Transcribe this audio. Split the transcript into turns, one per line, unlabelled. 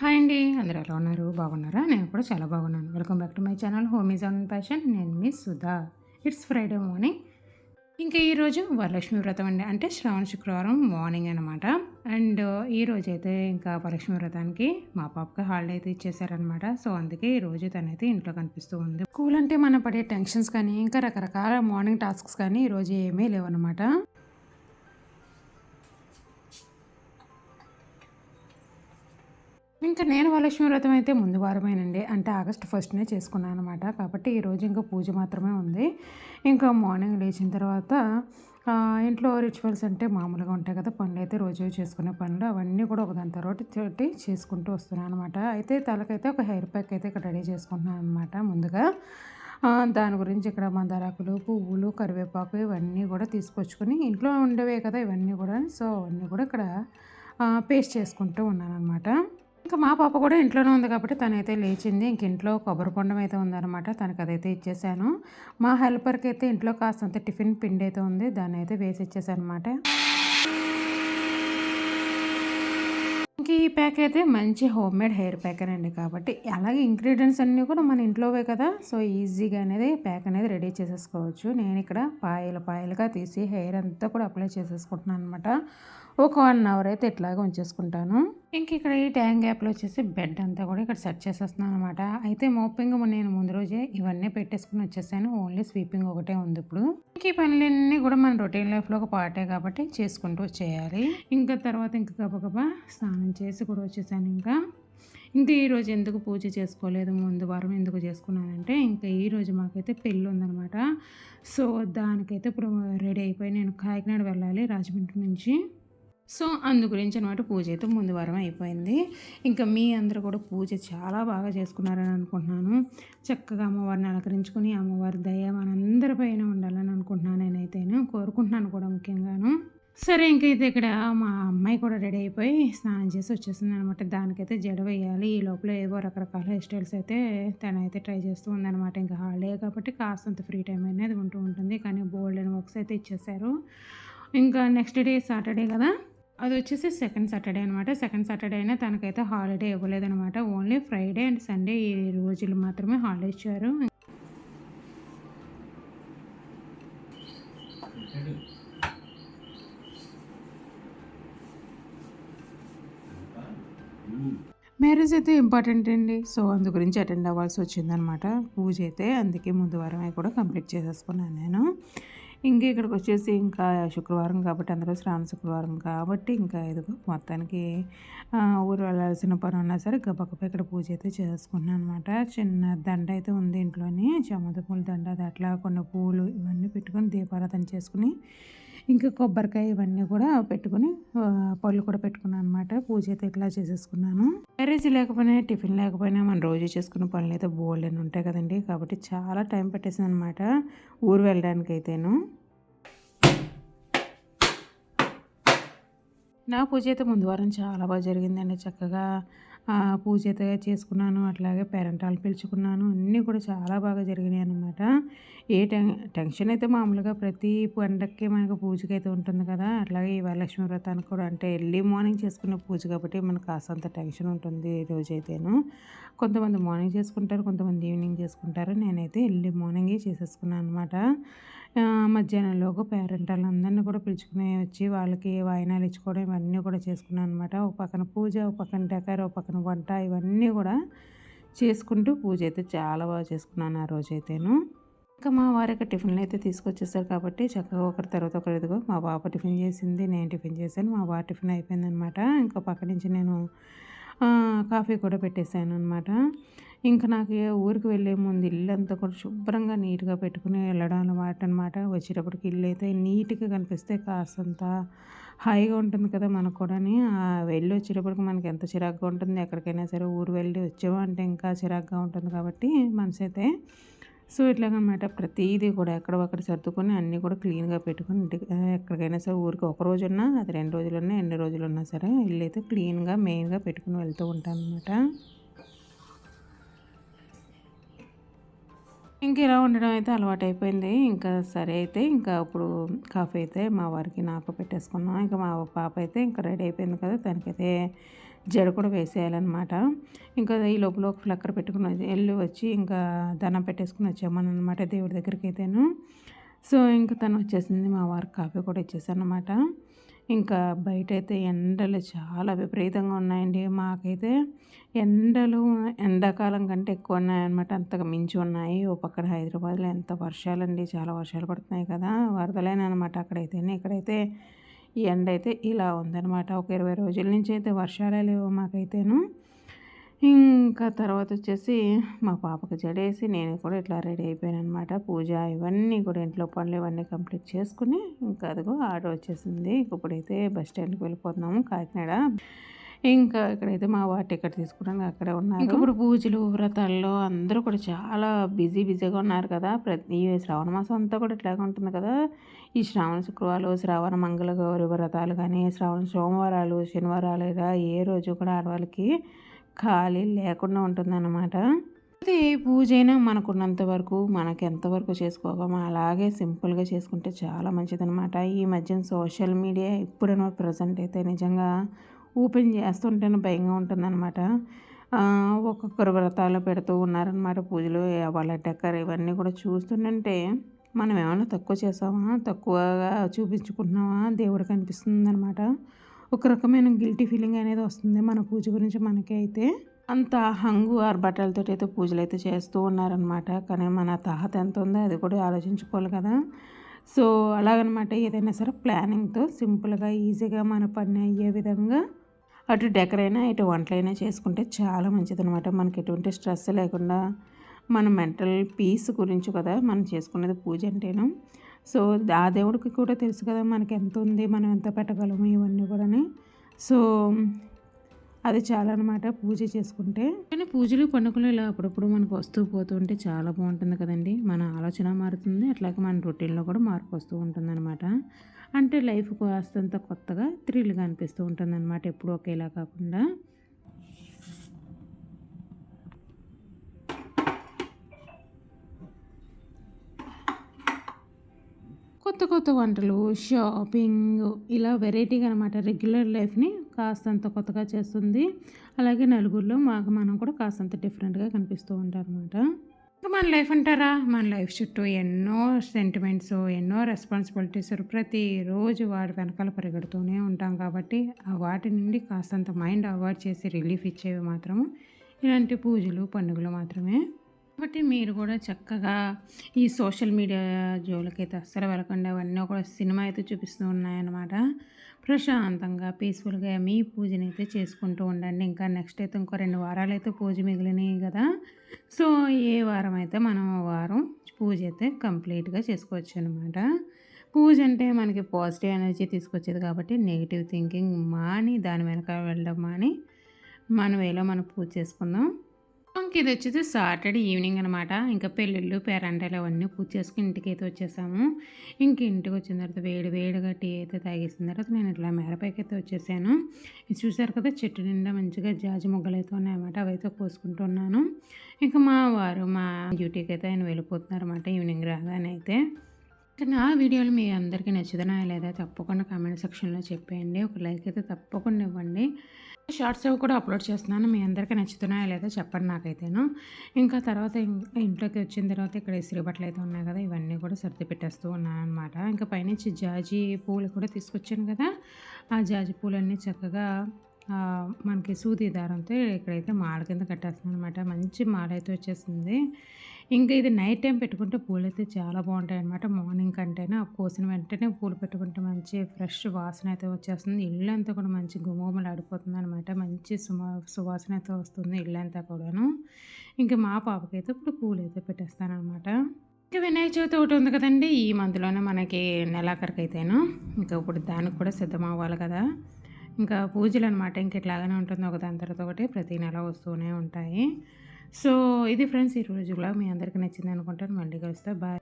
Hi అండి. అందరూ ఎలా ఉన్నారు? బాగున్నారా? నేను కూడా చాలా బాగున్నాను. Welcome back to my channel home is on passion నేను మీ సుధా. ఇట్స్ ఫ్రైడే మార్నింగ్ ఇంకా ఈరోజు వరలక్ష్మి వ్రతం అండి. అంటే శ్రావణ శుక్రవారం మార్నింగ్ అనమాట అండ్ ఈ రోజు అయితే ఇంకా వరలక్ష్మి వ్రతానికి మా పాపకి హాలిడే అయితే ఇచ్చేసారనమాట సో అందుకే ఈ రోజు తనైతే ఇంట్లో కనిపిస్తూ ఉంది. స్కూల్ అంటే మనం పడే టెన్షన్స్ కానీ ఇంకా రకరకాల మార్నింగ్ టాస్క్స్ కానీ ఈ రోజు ఏమీ లేవన్నమాట. ఇంకా నేను వరలక్ష్మి వ్రతం అయితే ముందు వారమేనండి. అంటే ఆగస్ట్ ఫస్ట్నే చేసుకున్నాను అనమాట కాబట్టి ఈరోజు ఇంకా పూజ మాత్రమే ఉంది. ఇంకా మార్నింగ్ లేచిన తర్వాత ఇంట్లో రిచువల్స్ అంటే మామూలుగా ఉంటాయి కదా పనులు అయితే రోజు చేసుకునే పనులు అవన్నీ కూడా ఒకదాని తర్వాత తోటి చేసుకుంటూ వస్తున్నాను అనమాట అయితే తలకైతే ఒక హెయిర్ ప్యాక్ అయితే ఇక్కడ రెడీ చేసుకుంటున్నాను అనమాట ముందుగా దాని గురించి ఇక్కడ మందారాకులు పువ్వులు కరివేపాకు ఇవన్నీ కూడా తీసుకొచ్చుకొని ఇంట్లో ఉండేవే కదా ఇవన్నీ కూడా. సో అవన్నీ కూడా ఇక్కడ పేస్ట్ చేసుకుంటూ ఉన్నాను అనమాట ఇంకా మా పాప కూడా ఇంట్లోనే ఉంది కాబట్టి తనైతే లేచింది. ఇంక ఇంట్లో కొబ్బరి బొండం అయితే ఉందన్నమాట. తనకు అదైతే ఇచ్చేసాను. మా హెల్పర్కి అయితే ఇంట్లో కాస్తంత టిఫిన్ పిండి అయితే ఉంది. దాన్ని అయితే వేసి ఇచ్చేసాను అనమాట ఇంక ఈ ప్యాక్ అయితే మంచి హోమ్ మేడ్ హెయిర్ ప్యాక్ అండి కాబట్టి. అలాగే ఇంగ్రీడియంట్స్ అన్నీ కూడా మన ఇంట్లోవే కదా. సో ఈజీగా అనేది ప్యాక్ అనేది రెడీ చేసేసుకోవచ్చు. నేను ఇక్కడ పాయలు పాయలుగా తీసి హెయిర్ అంతా కూడా అప్లై చేసేసుకుంటున్నాను అనమాట ఒక వన్ అవర్ అయితే ఇట్లాగే ఉంచేసుకుంటాను. ఇంక ఇక్కడ ఈ ట్యాంక్ గ్యాప్లో వచ్చేసి బెడ్ అంతా కూడా ఇక్కడ సెట్ చేసేస్తున్నాను అనమాట అయితే మోపింగ్ నేను ముందు రోజే ఇవన్నీ పెట్టేసుకుని వచ్చేసాను. ఓన్లీ స్వీపింగ్ ఒకటే ఉంది ఇప్పుడు. ఇంక ఈ పనులన్నీ కూడా మన రొటీన్ లైఫ్లో ఒక పార్టే కాబట్టి చేసుకుంటూ చేయాలి ఇంకా తర్వాత ఇంకా గబగబా స్నానం చేసి కూడా వచ్చేసాను ఇంకా. ఇంకా ఈరోజు ఎందుకు పూజ చేసుకోలేదు? ముందు వారం ఎందుకు చేసుకున్నానంటే ఇంకా ఈరోజు మాకైతే పెళ్ళి ఉందనమాట సో దానికైతే ఇప్పుడు రెడీ అయిపోయి నేను కాకినాడ వెళ్ళాలి రాజమండ్రి నుంచి. సో అందు గురించి అనమాట పూజ అయితే ముందు వారం అయిపోయింది. ఇంకా మీ అందరూ కూడా పూజ చాలా బాగా చేసుకున్నారని అనుకుంటున్నాను. చక్కగా అమ్మవారిని అలంకరించుకొని అమ్మవారి దయ మనందరిపైన ఉండాలని అనుకుంటున్నాను నేనైతేను కోరుకుంటున్నాను కూడా ముఖ్యంగాను. సరే ఇంకైతే ఇక్కడ మా అమ్మాయి కూడా రెడీ అయిపోయి స్నానం చేసి వచ్చేసింది అనమాట దానికైతే జడ వేయాలి. ఈ లోపల ఏవో రకరకాల హెయిర్ స్టైల్స్ అయితే తనైతే ట్రై చేస్తూ ఉందన్నమాట. ఇంకా హాలిడే కాబట్టి కాస్తంత ఫ్రీ టైం అనేది ఉంటూ ఉంటుంది. కానీ బోల్డ్ అని వర్క్స్ అయితే ఇచ్చేసారు ఇంకా నెక్స్ట్ డే సాటర్డే కదా? అది వచ్చేసి సెకండ్ సాటర్డే అనమాట సెకండ్ సాటర్డే అయినా తనకైతే హాలిడే ఇవ్వలేదనమాట ఓన్లీ ఫ్రైడే అండ్ సండే ఈ రోజులు మాత్రమే హాలిడే ఇచ్చారు. మ్యారేజ్ అయితే ఇంపార్టెంట్ అండి. సో అందు గురించి అటెండ్ అవ్వాల్సి వచ్చిందనమాట పూజ అయితే అందుకే ముందు వారమే కూడా కంప్లీట్ చేసేసుకున్నాను నేను. ఇంకా ఇక్కడికి వచ్చేసి ఇంకా శుక్రవారం కాబట్టి అందరూ శ్రావణ శుక్రవారం కాబట్టి ఇంకా ఇదిగో మొత్తానికి ఊరు వెళ్ళాల్సిన పని ఉన్నా సరే గబగబా ఇక్కడ పూజ అయితే చేసుకున్నాను అనమాట చిన్న దండ అయితే ఉంది ఇంట్లోని చామంతి పూల దండ అది అట్లా కొన్ని పూలు ఇవన్నీ పెట్టుకొని దీపారాధన చేసుకుని ఇంకా కొబ్బరికాయ ఇవన్నీ కూడా పెట్టుకుని పళ్ళు కూడా పెట్టుకున్నాను అనమాట పూజ అయితే ఇట్లా చేసేసుకున్నాను. మ్యారేజ్ లేకపోయినా టిఫిన్ లేకపోయినా మనం రోజు చేసుకునే పనులు అయితే బోల్డ్ అని ఉంటాయి కదండి. కాబట్టి చాలా టైం పెట్టేసింది అనమాట ఊరు వెళ్ళడానికి అయితేను. నా పూజ అయితే ముందు వారం చాలా బాగా జరిగిందండి. చక్కగా పూజ అయితే చేసుకున్నాను అట్లాగే పేరెంటాలు పిలుచుకున్నాను అన్నీ కూడా చాలా బాగా జరిగినాయి అనమాట ఏ టెన్ టెన్షన్ అయితే మామూలుగా ప్రతి పండక్కి మనకు పూజకి అయితే ఉంటుంది కదా అట్లాగే ఈ వరలక్ష్మి వ్రతానికి కూడా అంటే ఎర్లీ మార్నింగ్ చేసుకున్న పూజ కాబట్టి మనకు కాస్తంత టెన్షన్ ఉంటుంది ఈ రోజు అయితేను. కొంతమంది మార్నింగ్ చేసుకుంటారు కొంతమంది ఈవినింగ్ చేసుకుంటారు నేనైతే ఎర్లీ మార్నింగే చేసేసుకున్నాను అనమాట మధ్యాహ్నంలోగా పేరెంట్ వాళ్ళందరినీ కూడా పిలుచుకుని వచ్చి వాళ్ళకి వాయినాలు ఇచ్చుకోవడం ఇవన్నీ కూడా చేసుకున్నాను అనమాట ఒక పక్కన పూజ ఒక పక్కన డెకర్ ఒక పక్కన వంట ఇవన్నీ కూడా చేసుకుంటూ పూజ అయితే చాలా బాగా చేసుకున్నాను ఆ రోజు అయితేను ఇంకా మా వారికి టిఫిన్లు అయితే తీసుకొచ్చేసారు కాబట్టి చక్కగా ఒకరి తర్వాత ఒకరు ఎదుగు మా పాప టిఫిన్ చేసింది నేను టిఫిన్ చేశాను మా వారి టిఫిన్ అయిపోయిందనమాట ఇంకా పక్క నుంచి నేను కాఫీ కూడా పెట్టేశాను అనమాట ఇంకా నాకు ఊరికి వెళ్ళే ముందు ఇల్లు అంతా కూడా శుభ్రంగా నీట్గా పెట్టుకుని వెళ్ళడం అలవాటు అనమాట వచ్చేటప్పటికి ఇల్లు అయితే నీట్గా కనిపిస్తే కాస్తంత హాయిగా ఉంటుంది కదా మనకు కూడా వెళ్ళి వచ్చేటప్పటికి మనకి ఎంత చిరాగ్గా ఉంటుంది. ఎక్కడికైనా సరే ఊరు వెళ్ళి వచ్చామంటే ఇంకా చిరాగ్గా ఉంటుంది కాబట్టి మనసు అయితే సో ఇట్లాగనమాట ప్రతిదీ కూడా ఎక్కడ ఒక్కడ సర్దుకొని అన్నీ కూడా క్లీన్గా పెట్టుకొని ఇంటికి ఎక్కడికైనా సరే ఊరికి ఒక రోజున్నా అది రెండు రోజులున్నా ఎన్ని రోజులు ఉన్నా సరే ఇల్లు అయితే క్లీన్గా మెయిన్గా పెట్టుకుని వెళ్తూ ఉంటాను అనమాట ఇంక ఇలా ఉండడం అయితే అలవాటు అయిపోయింది ఇంకా సరే అయితే ఇంకా ఇప్పుడు కాఫీ అయితే మా వారికి నాకు పెట్టేసుకున్నాం. ఇంకా మా పాప అయితే ఇంకా రెడీ అయిపోయింది కదా తనకైతే జడ కూడా వేసేయాలన్నమాట. ఇంకా ఈ లోపల ఒక ఫ్లక్కర్ పెట్టుకుని వెళ్ళి వచ్చి ఇంకా దండం పెట్టేసుకుని వచ్చామని అనమాట దేవుడి దగ్గరికి అయితేను సో ఇంకా తను వచ్చేసింది మా వారికి కాఫీ కూడా ఇచ్చేసాను అనమాట ఇంకా బయట అయితే ఎండలు చాలా విపరీతంగా ఉన్నాయండి. మాకైతే ఎండలు ఎండాకాలం కంటే ఎక్కువ ఉన్నాయన్నమాట. అంతగా మించి ఉన్నాయి. ఓ పక్కన హైదరాబాద్లో ఎంత వర్షాలండి. చాలా వర్షాలు పడుతున్నాయి కదా. వరదలేనమాట అక్కడైతేనే. ఇక్కడైతే ఈ ఎండ అయితే ఇలా ఉందన్నమాట. ఒక ఇరవై రోజుల నుంచి అయితే వర్షాలే లేవు మాకైతేను. ఇంకా తర్వాత వచ్చేసి మా పాపకు జడేసి నేను కూడా ఇట్లా రెడీ అయిపోయాను అనమాట పూజ ఇవన్నీ కూడా ఇంట్లో పనులు ఇవన్నీ కంప్లీట్ చేసుకుని ఇంకా అదిగో ఆర్డర్ వచ్చేసింది. ఇప్పుడైతే బస్ స్టాండ్కి వెళ్ళిపోతున్నాము కాకినాడ. ఇంకా ఇక్కడైతే మా వారి టికెట్ తీసుకోవడానికి అక్కడే ఉన్నారు. ఇప్పుడు పూజలు వ్రతాల్లో అందరూ కూడా చాలా బిజీ బిజీగా ఉన్నారు కదా. ప్రతి శ్రావణ మాసం అంతా కూడా ఇట్లాగే ఉంటుంది కదా. ఈ శ్రావణ శుక్రవారాలు శ్రావణ మంగళ గౌరి వ్రతాలు కానీ శ్రావణ సోమవారాలు శనివారాలు ఇలా ఏ రోజు కూడా ఆడవాళ్ళకి ఖాళీ లేకుండా ఉంటుందన్నమాట. అయితే పూజ అయినా మనకున్నంత వరకు మనకి ఎంతవరకు చేసుకోగలమో అలాగే సింపుల్గా చేసుకుంటే చాలా మంచిదనమాట ఈ మధ్యన సోషల్ మీడియా ఎప్పుడైనా ప్రజెంట్ అయితే నిజంగా ఓపెన్ చేస్తుంటేనే భయంగా ఉంటుందన్నమాట. ఒక్కొక్కరు వ్రతాలు పెడుతూ ఉన్నారనమాట పూజలు వాళ్ళ డెక్కర్ ఇవన్నీ కూడా చూస్తుంటే మనం ఏమైనా తక్కువ చేసామా తక్కువగా చూపించుకుంటున్నామా దేవుడికి అనిపిస్తుంది అనమాట ఒక రకమైన గిల్టీ ఫీలింగ్ అనేది వస్తుంది మన పూజ గురించి మనకి అయితే. అంత హంగు ఆర్భటాలతో అయితే పూజలు అయితే చేస్తూ ఉన్నారనమాట కానీ మన తాహత ఎంత ఉందో అది కూడా ఆలోచించుకోవాలి కదా. సో అలాగనమాట ఏదైనా సరే ప్లానింగ్తో సింపుల్గా ఈజీగా మన పని అయ్యే విధంగా అటు డెకరైనా ఇటు వంటలైనా చేసుకుంటే చాలా మంచిది అనమాట మనకి ఎటువంటి స్ట్రెస్ లేకుండా మన మెంటల్ పీస్ గురించి కదా మనం చేసుకునేది పూజ అంటేను. సో ఆ దేవుడికి కూడా తెలుసు కదా మనకి ఎంత ఉంది మనం ఎంత పెట్టగలము ఇవన్నీ కూడా సో అది చాలా అనమాట పూజ చేసుకుంటే. కానీ పూజలు పండుగలు ఇలా అప్పుడప్పుడు మనకు వస్తూ పోతూ ఉంటే చాలా బాగుంటుంది కదండి. మన ఆలోచన మారుతుంది అట్లాగే మన రొటీన్లో కూడా మార్పు వస్తూ ఉంటుంది అనమాట అంటే లైఫ్ కాస్తంత కొత్తగా థ్రిల్గా అనిపిస్తూ ఉంటుంది అనమాట ఎప్పుడు ఒకేలా కాకుండా. కొత్త కొత్త వంటలు షాపింగ్ ఇలా వెరైటీగా అనమాట రెగ్యులర్ లైఫ్ని కాస్తంత కొత్తగా చేస్తుంది. అలాగే నలుగురిలో మాకు మనం కూడా కాస్తంత డిఫరెంట్గా కనిపిస్తూ ఉంటారు అనమాట మన లైఫ్ అంటారా? మన లైఫ్ చుట్టూ ఎన్నో సెంటిమెంట్స్ ఎన్నో రెస్పాన్సిబిలిటీస్ ప్రతిరోజు వాడి వెనకాల పరిగెడుతూనే ఉంటాం కాబట్టి ఆ వాటి నుండి కాస్తంత మైండ్ అవాయిడ్ చేసి రిలీఫ్ ఇచ్చేవి మాత్రం ఇలాంటి పూజలు పండుగలు మాత్రమే. కాబట్టి మీరు కూడా చక్కగా ఈ సోషల్ మీడియా జోలకైతే అస్సలు వెళ్ళకుండా. అవన్నీ కూడా సినిమా అయితే చూపిస్తూ ఉన్నాయన్నమాట. ప్రశాంతంగా పీస్ఫుల్గా మీ పూజని అయితే చేసుకుంటూ ఉండండి. ఇంకా నెక్స్ట్ అయితే ఇంకో రెండు వారాలు అయితే పూజ మిగిలినాయి కదా. సో ఏ వారం అయితే మనం వారం పూజ అయితే కంప్లీట్గా చేసుకోవచ్చు అనమాట పూజ అంటే మనకి పాజిటివ్ ఎనర్జీ తీసుకొచ్చేది కాబట్టి నెగిటివ్ థింకింగ్ మాని దాని వెనక వెళ్ళడం మాని మన వేలో మనం పూజ చేసుకుందాం. ఇంక ఇది వచ్చేసి సాటర్డే ఈవినింగ్ అనమాట ఇంకా పెళ్ళిళ్ళు పేరంటాలు అవన్నీ పూజ చేసుకుని ఇంటికి అయితే వచ్చేసాము. ఇంక ఇంటికి వచ్చిన తర్వాత వేడి వేడిగా టీ అయితే తాగేసిన తర్వాత నేను ఇట్లా మేరపైకి అయితే వచ్చేసాను. ఇది చూసారు కదా చెట్టు నిండా మంచిగా జాజి మొగ్గలు అయితే ఉన్నాయన్నమాట. అవి అయితే కోసుకుంటున్నాను ఇంకా మా వారు మా డ్యూటీకి అయితే ఆయన వెళ్ళిపోతున్నారు అనమాట ఈవినింగ్ రాగానే అయితే. నా వీడియోలు మీ అందరికీ నచ్చుదనా లేదా తప్పకుండా కామెంట్ సెక్షన్లో చెప్పేయండి. ఒక లైక్ అయితే తప్పకుండా ఇవ్వండి. షార్ట్స్ అవి కూడా అప్లోడ్ చేస్తున్నాను. మీ అందరికీ నచ్చుతున్నాయా లేదా చెప్పండి నాకైతేను. ఇంకా తర్వాత ఇంట్లోకి వచ్చిన తర్వాత ఇక్కడ ఇసిరి బట్టలు అయితే ఉన్నాయి కదా ఇవన్నీ కూడా సర్ది పెట్టేస్తూ ఉన్నాను అనమాట ఇంకా పైనుంచి జాజి పూలు కూడా తీసుకొచ్చాను కదా ఆ జాజి పూలన్నీ చక్కగా మనకి సూది దారంతో ఇక్కడైతే మాల కింద కట్టేస్తుంది అనమాట మంచి మాల అయితే వచ్చేసింది. ఇంకా ఇది నైట్ టైం పెట్టుకుంటే పూలు అయితే చాలా బాగుంటాయి అనమాట మార్నింగ్ కంటేనే కోసిన వెంటనే పూలు పెట్టుకుంటే మంచి ఫ్రెష్ వాసన అయితే వచ్చేస్తుంది. ఇల్లు అంతా కూడా మంచి గుమగుమలు ఆడిపోతుంది అనమాట మంచి సుమా సువాసన అయితే వస్తుంది ఇల్లు అంతా కూడాను. ఇంకా మా పాపకైతే ఇప్పుడు పూలు అయితే పెట్టేస్తానమాట ఇంకా వినాయక చవితి ఒకటి ఉంది కదండి ఈ మంత్లోనే మనకి నెలాఖరికి అయితేను ఇంకా ఇప్పుడు దానికి కూడా సిద్ధం అవ్వాలి కదా. ఇంకా పూజలు అనమాట ఇంక ఇట్లాగానే ఉంటుంది. ఒక దాని తర్వాత ఒకటి ప్రతి నెల వస్తూనే ఉంటాయి. సో ఇది ఫ్రెండ్స్ ఈ రోజు మీ అందరికీ నచ్చింది అనుకుంటాను. మళ్ళీ కలుస్తా. బాయ్.